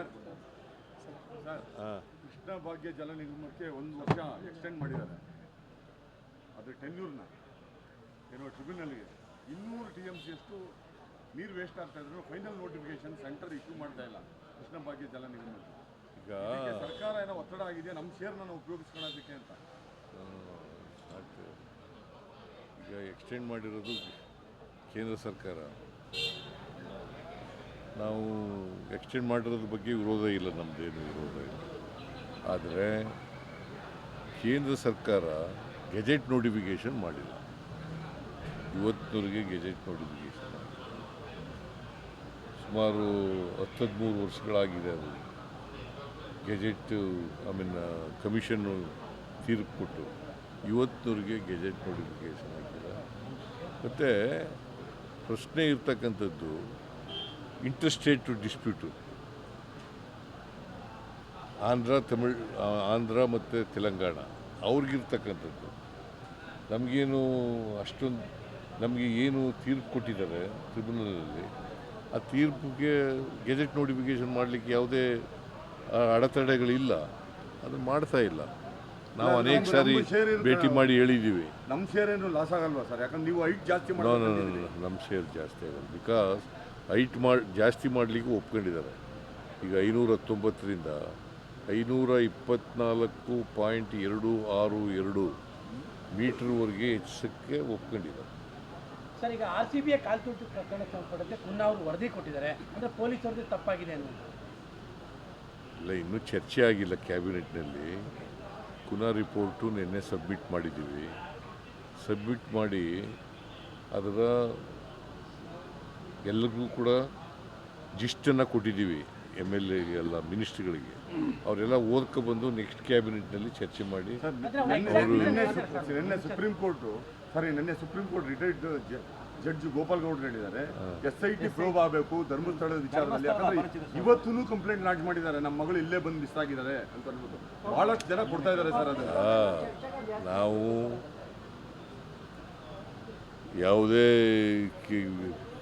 Sir sir Krishna Bhagya ಜಲ ನಿಗಮಕ್ಕೆ ಒಂದು ವರ್ಷ ಎಕ್ಸ್ಟೆಂಡ್ ಮಾಡಿದ್ದಾರೆ. ಅದು ಟೆನ್ಯೂರ್ನ ಏನೋ ಟ್ರಿಬ್ಯುನಲ್ಗೆ ಇನ್ನೂರು ಟಿ ಎಂ ಸಿ ಅಷ್ಟು ನೀರು ವೇಸ್ಟ್ ಆಗ್ತಾ ಇದ್ರು ಫೈನಲ್ ನೋಟಿಫಿಕೇಶನ್ ಸೆಂಟರ್ ಇಶ್ಯೂ ಮಾಡ್ತಾ ಇಲ್ಲ ಕೃಷ್ಣ ಭಾಗ್ಯ ಜಲ ನಿಗಮಕ್ಕೆ ಈಗ ಸರ್ಕಾರ ಏನೋ ಒತ್ತಡ ಆಗಿದೆ ನಮ್ಮ ಶೇರ್ನ ನಾವು ಉಪಯೋಗಿಸ್ಕೊಳ್ಳೋದಕ್ಕೆ ಅಂತ. ಈಗ ಎಕ್ಸ್ಟೆಂಡ್ ಮಾಡಿರೋದು ಕೇಂದ್ರ ಸರ್ಕಾರ. ನಾವು ಎಕ್ಸ್ಟೆಂಡ್ ಮಾಡಿರೋದ್ರ ಬಗ್ಗೆ ವಿರೋಧ ಇಲ್ಲ ನಮ್ಮದೇನು ವಿರೋಧ ಇಲ್ಲ. ಆದರೆ ಕೇಂದ್ರ ಸರ್ಕಾರ ಗೆಜೆಟ್ ನೋಟಿಫಿಕೇಷನ್ ಮಾಡಿಲ್ಲ. ಇವತ್ತಿನವರೆಗೆ ಗೆಜೆಟ್ ನೋಟಿಫಿಕೇಷನ್ ಸುಮಾರು ಹತ್ತು ಹದಿಮೂರು ವರ್ಷಗಳಾಗಿದೆ ಅದು. ಗೆಜೆಟ್, ಐ ಮೀನ್ ಕಮಿಷನ್ನು ತೀರ್ಪು ಕೊಟ್ಟು ಇವತ್ತಿನವರೆಗೆ ಗೆಜೆಟ್ ನೋಟಿಫಿಕೇಷನ್ ಆಗಿಲ್ಲ ಮತ್ತು ಪ್ರಶ್ನೆ ಇರ್ತಕ್ಕಂಥದ್ದು ಇಂಟರ್ಸ್ಟೇಟ್ ಡಿಸ್ಪ್ಯೂಟು ಆಂಧ್ರ ತಮಿಳ್ ಆಂಧ್ರ ಮತ್ತು ತೆಲಂಗಾಣ ಅವ್ರಿಗಿರ್ತಕ್ಕಂಥದ್ದು. ನಮಗೇನು ಅಷ್ಟೊಂದು ನಮಗೆ ಏನು ತೀರ್ಪು ಕೊಟ್ಟಿದ್ದಾರೆ ಟ್ರಿಬ್ಯುನಲಲ್ಲಿ ಆ ತೀರ್ಪಿಗೆ ಗೆಜೆಟ್ ನೋಟಿಫಿಕೇಷನ್ ಮಾಡಲಿಕ್ಕೆ ಯಾವುದೇ ಅಡೆತಡೆಗಳಿಲ್ಲ. ಅದು ಮಾಡ್ತಾ ಇಲ್ಲ. ನಾವು ಅನೇಕ ಸಾರಿ ಭೇಟಿ ಮಾಡಿ ಹೇಳಿದ್ದೀವಿ. ನಮ್ಮ ಶೇರ್ ಏನು ಲಾಸ್ ಆಗಲ್ವಾ ಸರ್? ಯಾಕಂದ್ರೆ ನೀವು ಹೈಟ್ ಜಾಸ್ತಿ ನಮ್ಮ ಶೇರ್ ಜಾಸ್ತಿ ಆಗಲ್ಲ. ಬಿಕಾಸ್ ಹೈಟ್ ಮಾಡಿ ಜಾಸ್ತಿ ಮಾಡಲಿಕ್ಕೂ ಒಪ್ಕೊಂಡಿದ್ದಾರೆ. ಈಗ ಐನೂರ ಹತ್ತೊಂಬತ್ತರಿಂದ ಐನೂರ ಇಪ್ಪತ್ನಾಲ್ಕು ಪಾಯಿಂಟ್ ಎರಡು ಆರು ಎರಡು ಮೀಟ್ರ್ವರೆಗೆ ಹೆಚ್ಚಿಸೋಕ್ಕೆ ಒಪ್ಕೊಂಡಿದ್ದಾರೆ. ಸರ್ ಈಗ ಆರ್ ಸಿ ಬಿಯ ಕಾಲ್ತುಟ್ಟು ಪ್ರಕರಣ ಸಂಬಂಧಪಟ್ಟಂತೆ ಪುನಃ ಅವರು ವರದಿ ಕೊಟ್ಟಿದ್ದಾರೆ. ಅಂದರೆ ಪೊಲೀಸ್ ವರದಿ ತಪ್ಪಾಗಿದೆ ಅನ್ನೋದು. ಇಲ್ಲ ಇನ್ನೂ ಚರ್ಚೆ ಆಗಿಲ್ಲ ಕ್ಯಾಬಿನೆಟ್ನಲ್ಲಿ. ಪುನಃ ರಿಪೋರ್ಟು ನಿನ್ನೆ ಸಬ್ಮಿಟ್ ಮಾಡಿದ್ದೀವಿ. ಸಬ್ಮಿಟ್ ಮಾಡಿ ಅದರ ಎಲ್ಲರಿಗೂ ಕೂಡ ಜಿಸ್ಟನ್ನು ಕೊಟ್ಟಿದ್ದೀವಿ ಎಂ ಎಲ್ ಎಗೆ ಎಲ್ಲ ಮಿನಿಸ್ಟ್ರಿಗಳಿಗೆ. ಅವರೆಲ್ಲ ಓದ್ಕೊಬಂದು ನೆಕ್ಸ್ಟ್ ಕ್ಯಾಬಿನೆಟ್ನಲ್ಲಿ ಚರ್ಚೆ ಮಾಡಿ. ನಿನ್ನೆ ಸುಪ್ರೀಂ ಕೋರ್ಟ್ ಸಾರಿ ನಿನ್ನೆ supreme court retired judge Gopal ಗೌಡ್ರು ಹೇಳಿದ್ದಾರೆ. ಎಸ್ ಐ ಟಿ ಪ್ರೋಬ್ ಆಗಬೇಕು ಧರ್ಮಸ್ಥಳದ ವಿಚಾರದಲ್ಲಿ. ಯಾಕಂದ್ರೆ ಇವತ್ತೂ ಕಂಪ್ಲೇಂಟ್ ಲಾಂಚ್ ಮಾಡಿದ್ದಾರೆ. ನಮ್ಮ ಮಗಳು ಇಲ್ಲೇ ಬಂದು ಮಿಸ್ ಆಗಿದ್ದಾರೆ ಅಂತ ಅನ್ಬೋದು ಬಹಳಷ್ಟು ಜನ ಕೊಡ್ತಾ ಇದ್ದಾರೆ ಸರ್ ಅದನ್ನ. ನಾವು ಯಾವುದೇ ಕಿ-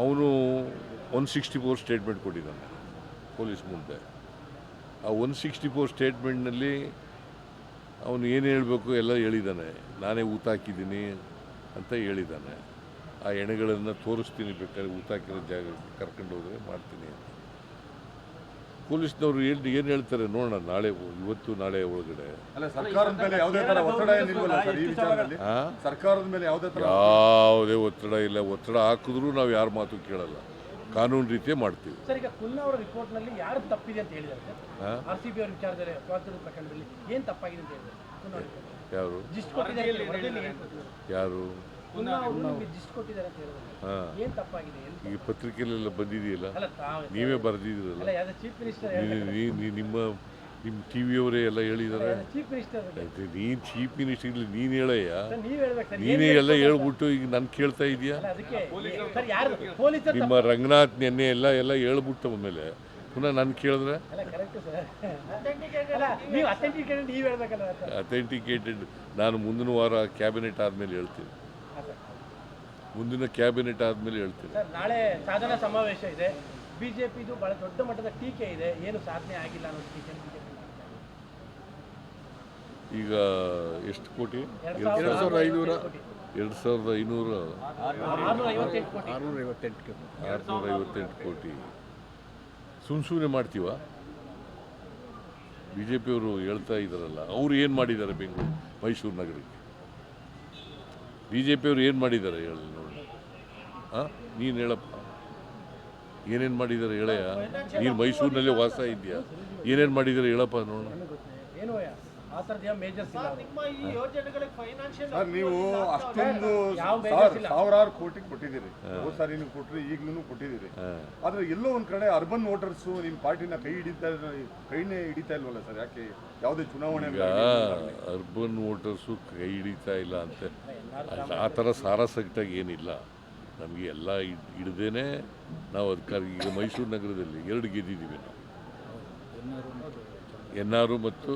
ಅವನು ಒನ್ ಸಿಕ್ಸ್ಟಿ ಫೋರ್ ಸ್ಟೇಟ್ಮೆಂಟ್ ಕೊಟ್ಟಿದ್ದಾನೆ, ಪೊಲೀಸ್ ಮುಂದೆ. ಆ ಒನ್ ಸಿಕ್ಸ್ಟಿ ಫೋರ್ ಸ್ಟೇಟ್ಮೆಂಟ್ನಲ್ಲಿ ಅವನು ಏನು ಹೇಳಬೇಕು ಎಲ್ಲ ಹೇಳಿದ್ದಾನೆ ನಾನೇ ಊತ ಹಾಕಿದ್ದೀನಿ ಅಂತ ಹೇಳಿದ್ದಾನೆ ಆ ಎಣೆಗಳನ್ನು ತೋರಿಸ್ತೀನಿ ಬೇಕಾದ್ರೆ ಊತ ಹಾಕಿರೋ ಜಾಗ ಕರ್ಕೊಂಡು ಹೋದರೆ ಮಾಡ್ತೀನಿ ಅಂತ. ಪೊಲೀಸ್ನವರು ಏನು ಏನು ಹೇಳ್ತಾರೆ ನೋಡೋಣ ನಾಳೆ ಇವತ್ತು ನಾಳೆ ಒಳಗಡೆ. ಅಲ್ಲ ಸರ್ಕಾರದ ಮೇಲೆ ಯಾವುದೇ ತರ ಒತ್ತಡ ಏನಿಲ್ವಲ್ಲ ಸರ್ ಈ ವಿಚಾರದಲ್ಲಿ? ಆ? ಸರ್ಕಾರದ ಮೇಲೆ ಯಾವುದೇ ತರ ಯಾವುದೇ ಒತ್ತಡ ಇಲ್ಲ. ಒತ್ತಡ ಹಾಕಿದ್ರೂ ನಾವು ಯಾರ ಮಾತು ಕೇಳಲ್ಲ. ಕಾನೂನು ರೀತಿಯೇ ಮಾಡ್ತೀವಿ. ಸರ್ ಈಗ ಪುನಃ ಅವರ ರಿಪೋರ್ಟ್ನಲ್ಲಿ ಯಾರು. ಯಾರು? ಈಗ ಪತ್ರಿಕೆಯಲ್ಲೆಲ್ಲ ಬಂದಿದೆಯಲ್ಲ? ಅಲ್ಲ ನೀವೇ ಬರೆದಿದ್ದೀರಲ್ಲ? ನಿಮ್ಮ ನಿಮ್ಮ ಟಿ ವಿಯವರೇ ಎಲ್ಲ ಹೇಳಿದಾರೆ ನೀನ್ ಚೀಫ್ ಮಿನಿಸ್ಟರ್ ಇಲ್ಲಿ ನೀನು ಹೇಳಯ್ಯ. ನೀವ್ ಹೇಳ್ಬೇಕು ಸರ್ ನೀನೇ ಎಲ್ಲ ಹೇಳ್ಬಿಟ್ಟು ಈಗ ನಾನು ಕೇಳ್ತಾ ಇದೆಯಾ ಅಲ್ಲ ಅದಕ್ಕೆ ಸರ್ ಯಾರು ಪೊಲೀಸರು ನಿಮ್ಮ ರಂಗನಾಥ್ ನೆನ್ನೆ ಎಲ್ಲ ಎಲ್ಲ ಹೇಳ್ಬಿಟ್ಟು ಆಮೇಲೆ ಪುನಃ ನಾನು ಕೇಳಿದ್ರೆ? ಅಲ್ಲ ಕರೆಕ್ಟ್ ಸರ್. ಅಲ್ಲ ನೀವು ಅಥೆಂಟಿಕೇಟ್ ನೀವು ಹೇಳ್ಬೇಕಲ್ಲ ಅಥೆಂಟಿಕೇಟೆಡ್ ನಾನು ಮುಂದಿನ ವಾರ ಕ್ಯಾಬಿನೆಟ್ ಆದಮೇಲೆ ಹೇಳ್ತೀನಿ. ಮುಂದಿನ ಕ್ಯಾಬಿನೆಟ್ ಆದಮೇಲೆ ಹೇಳ್ತೀನಿ. ಸರ್ ನಾಳೆ ಸಾಧನ ಸಮಾವೇಶ ಇದೆ. ಬಿಜೆಪಿದು ಬಹಳ ದೊಡ್ಡ ಮಟ್ಟದ ಟೀಕೆ ಇದೆ. ಏನು ಸಾಧನೆ ಆಗಿಲ್ಲ ಅನ್ನೋದು ಟೀಕೆ ಬಿಜೆಪಿ ಈಗ ಎಷ್ಟು ಕೋಟಿ? ಎರಡು ಸಾವಿರದ ಐನೂರ ಎರಡು ಸಾವಿರದ ಐನೂರ ಆರುನೂರ ಐವತ್ತೆಂಟು ಕೋಟಿ. ಸುಮ್ ಸುಮ್ಮನೆ ಮಾಡ್ತೀವ ಬಿ ಜೆ ಪಿಯವರು ಹೇಳ್ತಾ ಇದ್ದಾರಲ್ಲ ಅವ್ರು ಏನು ಮಾಡಿದ್ದಾರೆ ಬೆಂಗಳೂರು ಮೈಸೂರು ನಗರಕ್ಕೆ? ಬಿ ಜೆ ಪಿಯವರು ಏನು ಮಾಡಿದ್ದಾರೆ ಹೇಳಿ ನೋಡಿ. ನೀನು ಹೇಳಪ್ಪ. ಏನೇನು ಮಾಡಿದ್ದಾರೆ ಹೇಳಯ್ಯ? ನೀನು ಮೈಸೂರಿನಲ್ಲೇ ವಾಸ ಇದೆಯಾ ಏನೇನು ಮಾಡಿದ್ದಾರೆ ಹೇಳಪ್ಪ ನೋಡೋಣ ಏನು ಆ ಥರದ್ದು ಯಾವ ಮೇಜರ್ಸ್ ಇಲ್ಲ? ನಿಮ್ಮ ಈ ಯೋಜನೆಗಳಿಗೆ ಫೈನಾನ್ಷಿಯಲ್ ಸರ್ ನೀವು ಅಷ್ಟೊಂದು. ಸಾವಿರಾರು ಕೋಟಿ ಕೊಟ್ಟಿದ್ದೀರಿ. ಹೋದ ಸಾರಿ ನೀವು ಕೊಟ್ಟರೆ ಈಗಲೂ ಕೊಟ್ಟಿದ್ದೀರಿ. ಆದ್ರೆ ಎಲ್ಲೋ ಒಂದ್ ಕಡೆ ಅರ್ಬನ್ ವೋಟರ್ಸ್ ನಿಮ್ ಪಾರ್ಟಿನ ಕೈ ಹಿಡಿತಾ ಕೈನೇ ಹಿಡಿತಾ ಇಲ್ವಲ್ಲ ಸರ್? ಯಾಕೆ ಯಾವುದೇ ಚುನಾವಣೆ ಅರ್ಬನ್ ವೋಟರ್ಸು ಕೈ ಹಿಡಿತಾ ಇಲ್ಲ ಅಂತ. ಆ ಥರ ಸಾರಾಸಗಟಾಗಿ ಏನಿಲ್ಲ. ನಮಗೆ ಎಲ್ಲ ಹಿಡ್ದೇನೆ ನಾವು ಅದಕ್ಕಾಗಿ ಈಗ ಮೈಸೂರು ನಗರದಲ್ಲಿ ಎರಡು ಗೆದ್ದಿದ್ದೀವಿ ನಾವು. ಎನ್ನಾರು ಮತ್ತು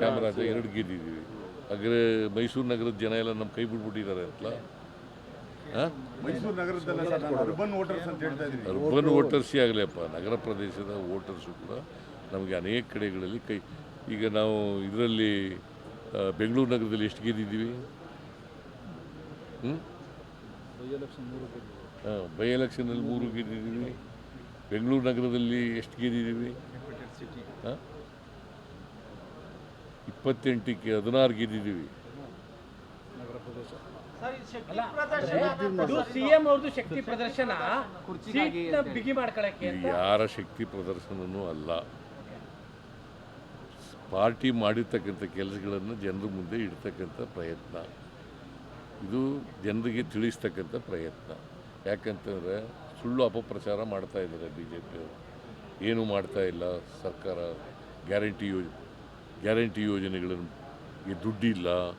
ಚಾಮರಾಜ ಎರಡು ಗೆದ್ದಿದ್ದೀವಿ ಹಾಗೆ ಮೈಸೂರು ನಗರದ ಜನ ಎಲ್ಲ ನಮ್ಮ ಕೈ ಬಿಟ್ಬಿಟ್ಟಿದ್ದಾರೆ ಅಂತಲ್ಲ ಹಾಂ? ಮೈಸೂರು ಅರ್ಬನ್ ವೋಟರ್ಸ್ ಅಂತ ವೋಟರ್ಸೇ ಆಗಲಿಯಪ್ಪ. ನಗರ ಪ್ರದೇಶದ ವೋಟರ್ಸು ಕೂಡ ನಮಗೆ ಅನೇಕ ಕಡೆಗಳಲ್ಲಿ ಕೈ ಈಗ ನಾವು ಇದರಲ್ಲಿ ಬೆಂಗಳೂರು ನಗರದಲ್ಲಿ ಎಷ್ಟು ಗೆದ್ದಿದ್ದೀವಿ ಹ್ಞೂ ಬೈ ಎಲೆಕ್ಷನಲ್ಲಿ ಮೂರು ಗೆದ್ದಿದ್ದೀವಿ. ಬೆಂಗಳೂರು ನಗರದಲ್ಲಿ ಎಷ್ಟು ಗೆದ್ದಿದ್ದೀವಿ? ಹಾಂ? ಇಪ್ಪತ್ತೆಂಟಕ್ಕೆ ಹದಿನಾರು ಗೆದ್ದಿದ್ದೀವಿ. ಶಕ್ತಿ ಪ್ರದರ್ಶನ. ಯಾರ ಶಕ್ತಿ ಪ್ರದರ್ಶನನೂ ಅಲ್ಲ. ಪಾರ್ಟಿ ಮಾಡಿರ್ತಕ್ಕಂಥ ಕೆಲಸಗಳನ್ನು ಜನರ ಮುಂದೆ ಇಡ್ತಕ್ಕಂಥ ಪ್ರಯತ್ನ. ಇದು ಜನರಿಗೆ ತಿಳಿಸ್ತಕ್ಕಂಥ ಪ್ರಯತ್ನ. ಯಾಕಂತಂದರೆ ಸುಳ್ಳು ಅಪಪ್ರಚಾರ ಮಾಡ್ತಾ ಇದ್ದಾರೆ ಬಿ ಜೆ ಪಿಯವರು ಏನೂ ಮಾಡ್ತಾ ಇಲ್ಲ ಸರ್ಕಾರ. ಗ್ಯಾರಂಟಿ ಯೋಜ ಗ್ಯಾರಂಟಿ ಯೋಜನೆಗಳನ್ನು ಈ ದುಡ್ಡಿಲ್ಲ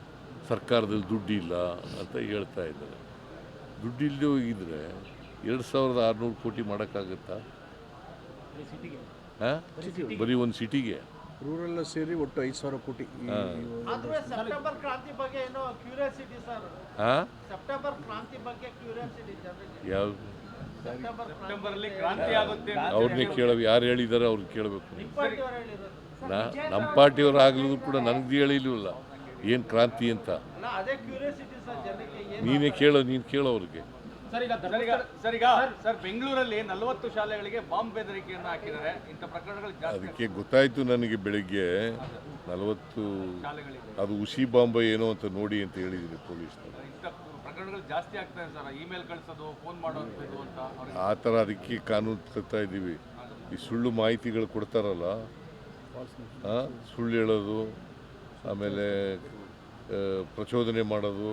ಸರ್ಕಾರದಲ್ಲಿ ದುಡ್ಡಿಲ್ಲ ಅಂತ ಹೇಳ್ತಾ ಇದ್ದಾರೆ. ದುಡ್ಡಿಲ್ಲದೆ ಹೋಗಿದ್ರೆ ಎರಡು ಸಾವಿರದ ಆರುನೂರು ಕೋಟಿ ಮಾಡೋಕ್ಕಾಗತ್ತಾ? ಹಾಂ? ಬರೀ ಒಂದು ಸಿಟಿಗೆ. ರೂರಲ್ ಸೇರಿ ಒಟ್ಟು ಐದು ಸಾವಿರ ಕೋಟಿ ಈ- ಆದ್ರೆ ಸೆಪ್ಟೆಂಬರ್ ಕ್ರಾಂತಿ ಬಗ್ಗೆ ಏನೋ ಕ್ಯೂರಿಯಾಸಿಟಿ ಸರ್. ಹಾಂ? ಸೆಪ್ಟೆಂಬರ್ ಕ್ರಾಂತಿ ಬಗ್ಗೆ ಕ್ಯೂರಿಯಾಸಿಟಿ ಜನರಿಗೆ. ಯಾವ? ಸೆಪ್ಟೆಂಬರ್ ಕ್ರಾಂತಿ ಆಗುತ್ತೆ ಅವ್ರನ್ನೇ ಕೇಳ ಯಾರು ಹೇಳಿದ್ದಾರೆ ಅವ್ರಿಗೆ ಕೇಳಬೇಕು. ಪಾರ್ಟಿ ಅವರು ಹೇಳಿರೋದು. ನಾ ನಮ್ಮ ಪಾರ್ಟಿಯವ್ರು ಆಗಲಿದ್ರು ಕೂಡ ನನಗೆ ಹೇಳಿಲ್ವಲ್ಲ. ಏನು ಕ್ರಾಂತಿ ಅಂತ? ಅಲ್ಲ ಅದೇ ಕ್ಯೂರಿಯಾಸಿಟಿ ಸರ್ ಜನರಿಗೆ. ಏನು ನೀನೇ ಕೇಳೋ ನೀನು ಕೇಳೋ ಅವ್ರಿಗೆ. ಸರ್ ಈಗ ಸರ್ ಈಗ ಸರ್ ಈಗ ಸರ್. ಬೆಂಗಳೂರಲ್ಲಿ ನಲವತ್ತು ಶಾಲೆಗಳಿಗೆ ಬಾಂಬ್ ಬೆದರಿಕೆಯನ್ನು ಹಾಕಿದ್ದಾರೆ. ಇಂಥ ಪ್ರಕರಣಗಳು ಜಾಸ್ತಿ ಅದಕ್ಕೆ ಗೊತ್ತಾಯಿತು ನನಗೆ ಬೆಳಿಗ್ಗೆ ನಲವತ್ತು ಶಾಲೆಗಳಿಗೆ. ಅದು ಉಸಿ ಬಾಂಬ್ ಏನೋ ಅಂತ ನೋಡಿ ಅಂತ ಹೇಳಿದ್ದೀನಿ ಪೊಲೀಸ್ ಪ್ರಕರಣಗಳು ಜಾಸ್ತಿ ಆಗ್ತಾ ಸರ್. ಇಮೇಲ್ ಕಳಿಸೋದು ಫೋನ್ ಮಾಡೋದು ಅಂತ ಆ ಥರ ಅದಕ್ಕೆ ಕಾನೂನು ತರ್ತಾ ಇದ್ದೀವಿ. ಈ ಸುಳ್ಳು ಮಾಹಿತಿಗಳು ಕೊಡ್ತಾರಲ್ಲ ಸುಳ್ಳು ಹೇಳೋದು ಆಮೇಲೆ ಪ್ರಚೋದನೆ ಮಾಡೋದು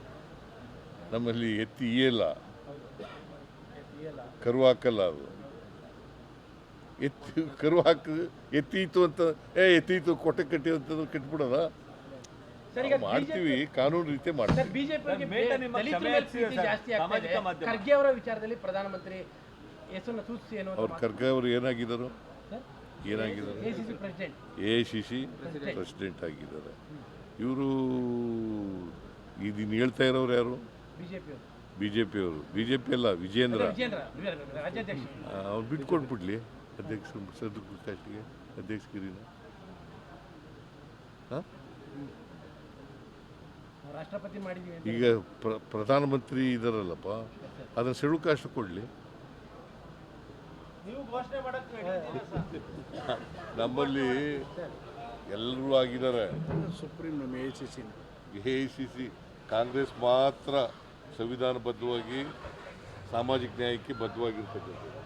ನಮ್ಮಲ್ಲಿ ಎತ್ತಿ ಇಯಲ್ಲ. ಕರು ಹಾಕಲ್ಲ ಅದು. ಎತ್ತಿ ಕರು ಹಾಕ ಎತ್ತೀತು ಅಂತ ಏ ಎತ್ತೀತು ಕೊಟ್ಟೆ ಕಟ್ಟಿ ಅಂತಂದ್ರೆ ಕಟ್ಬಿಡೋದ? ಸರ್ ಈಗ ಮಾಡ್ತೀವಿ ಕಾನೂನು ರೀತಿ ಮಾಡ್ತೀವಿ. ಖರ್ಗೆ ಅವರ ವಿಚಾರದಲ್ಲಿ ಪ್ರಧಾನಮಂತ್ರಿ ಹೆಸರನ್ನ ಸೂಚಿಸಿ ಏನು ಅವ್ರ ಖರ್ಗೆ ಅವರು ಏನಾಗಿದ್ದಾರೆ? ಏನಾಗಿದ್ದಾರೆ? President. A C C president. ಆಗಿದ್ದಾರೆ. ಇವರು ಇದನ್ನು ಹೇಳ್ತಾ ಇರೋರು ಯಾರು? ಬಿ ಜೆ ಪಿಯವರು ಬಿ ಜೆ ಪಿ ಅಲ್ಲ ವಿಜೇಂದ್ರ ಅವ್ರು ಬಿಟ್ಕೊಟ್ಬಿಡ್ಲಿ ಅಧ್ಯಕ್ಷ ಸದ್ರ ಕಾಸ್ಟಿಗೆ ಅಧ್ಯಕ್ಷಗಿರಿನ ಹಾಂ? ನಾವು ರಾಷ್ಟ್ರಪತಿ ಮಾಡಿದೀವಿ ಈಗ ಪ್ರ ಪ್ರಧಾನಮಂತ್ರಿ ಇದಾರಲ್ಲಪ್ಪ ಅದನ್ನು ಅಷ್ಟು ಕೊಡಲಿ. ನಮ್ಮಲ್ಲಿ ಎಲ್ಲರೂ ಆಗಿದ್ದಾರೆ. Supreme A C C A C C Congress ಮಾತ್ರ ಸಂವಿಧಾನಬದ್ಧವಾಗಿ ಸಾಮಾಜಿಕ ನ್ಯಾಯಕ್ಕೆ ಬದ್ಧವಾಗಿರ್ತಕ್ಕಂಥದ್ದು.